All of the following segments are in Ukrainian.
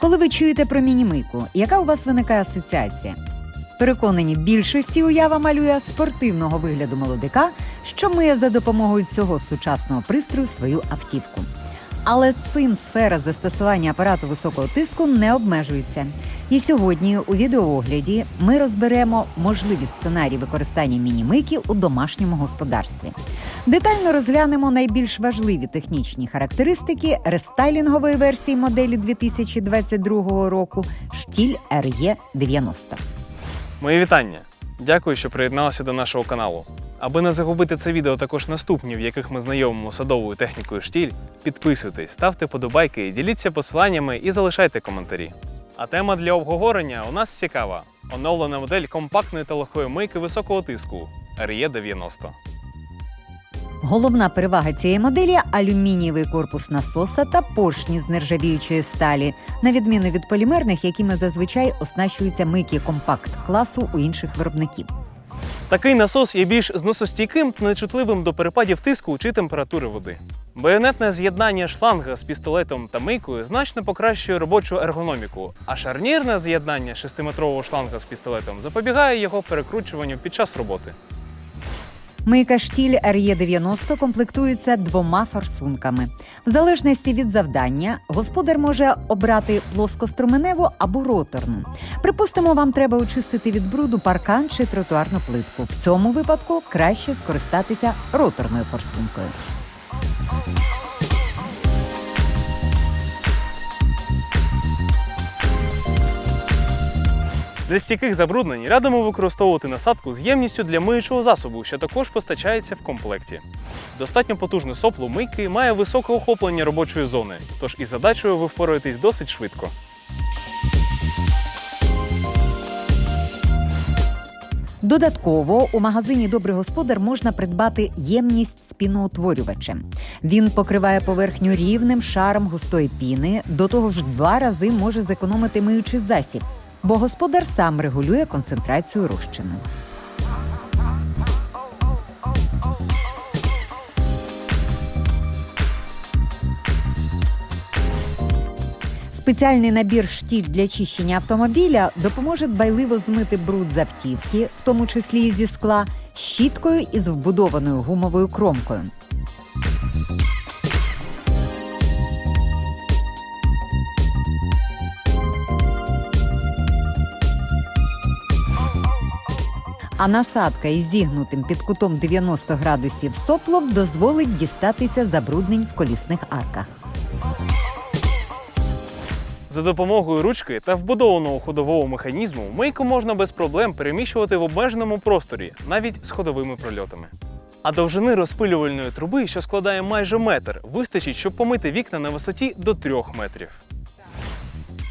Коли ви чуєте про мінімийку, яка у вас виникає асоціація? Переконані, більшості уява малює спортивного вигляду молодика, що миє за допомогою цього сучасного пристрою свою автівку. Але цим сфера застосування апарату високого тиску не обмежується. І сьогодні у відеоогляді ми розберемо можливі сценарії використання мінімики у домашньому господарстві. Детально розглянемо найбільш важливі технічні характеристики рестайлінгової версії моделі 2022 року штіль RE 90. Мої вітання! Дякую, що приєдналися до нашого каналу. Аби не загубити це відео також наступні, в яких ми знайомимо садовою технікою штіль, підписуйтесь, ставте подобайки, діліться посиланнями і залишайте коментарі. А тема для обговорення у нас цікава: оновлена модель компактної та легкої мийки високого тиску RE 90. Головна перевага цієї моделі алюмінієвий корпус насоса та поршні з нержавіючої сталі, на відміну від полімерних, якими зазвичай оснащуються мийки компакт класу у інших виробників. Такий насос є більш зносостійким та нечутливим до перепадів тиску чи температури води. Байонетне з'єднання шланга з пістолетом та мийкою значно покращує робочу ергономіку, а шарнірне з'єднання 6-метрового шланга з пістолетом запобігає його перекручуванню під час роботи. Мийка штіль RE 90 комплектується двома форсунками. В залежності від завдання, господар може обрати плоскоструменеву або роторну. Припустимо, вам треба очистити від бруду паркан чи тротуарну плитку. В цьому випадку краще скористатися роторною форсункою. Для стійких забруднень радимо використовувати насадку з ємністю для миючого засобу, що також постачається в комплекті. Достатньо потужне сопло мийки має високе охоплення робочої зони, тож із задачею ви впораєтесь досить швидко. Додатково у магазині Добрий господар можна придбати ємність з піноутворювачем. Він покриває поверхню рівним шаром густої піни, до того ж два рази може зекономити миючий засіб, бо господар сам регулює концентрацію розчину. Спеціальний набір штіль для чищення автомобіля допоможе дбайливо змити бруд з автівки, в тому числі і зі скла, щіткою із вбудованою гумовою кромкою. А насадка із зігнутим під кутом 90 градусів соплом дозволить дістатися забруднень в колісних арках. За допомогою ручки та вбудованого ходового механізму мийку можна без проблем переміщувати в обмеженому просторі, навіть з ходовими прольотами. А довжини розпилювальної труби, що складає майже метр, вистачить, щоб помити вікна на висоті до 3 метрів.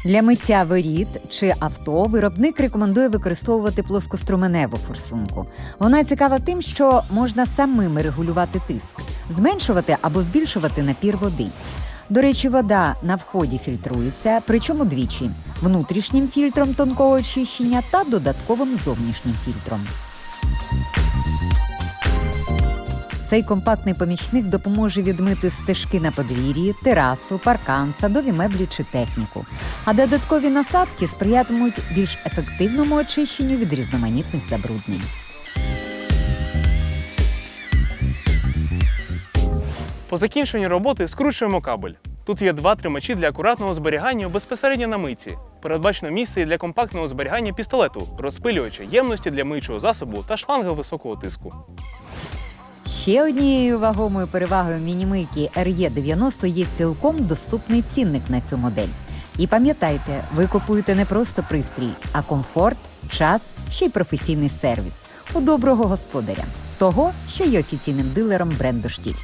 Для миття воріт чи авто виробник рекомендує використовувати плоскоструменеву форсунку. Вона цікава тим, що можна самими регулювати тиск, зменшувати або збільшувати напір води. До речі, вода на вході фільтрується, причому двічі: внутрішнім фільтром тонкого очищення та додатковим зовнішнім фільтром. Цей компактний помічник допоможе відмити стежки на подвір'ї, терасу, паркан, садові меблі чи техніку. А додаткові насадки сприятимуть більш ефективному очищенню від різноманітних забруднень. По закінченню роботи скручуємо кабель. Тут є два тримачі для акуратного зберігання безпосередньо на мийці. Передбачено місце і для компактного зберігання пістолету, розпилювача, ємності для миючого засобу та шланга високого тиску. Ще однією вагомою перевагою мінімийки RE 90 є цілком доступний цінник на цю модель. І пам'ятайте, ви купуєте не просто пристрій, а комфорт, час, ще й професійний сервіс у доброго господаря, того, що є офіційним дилером бренду штіль.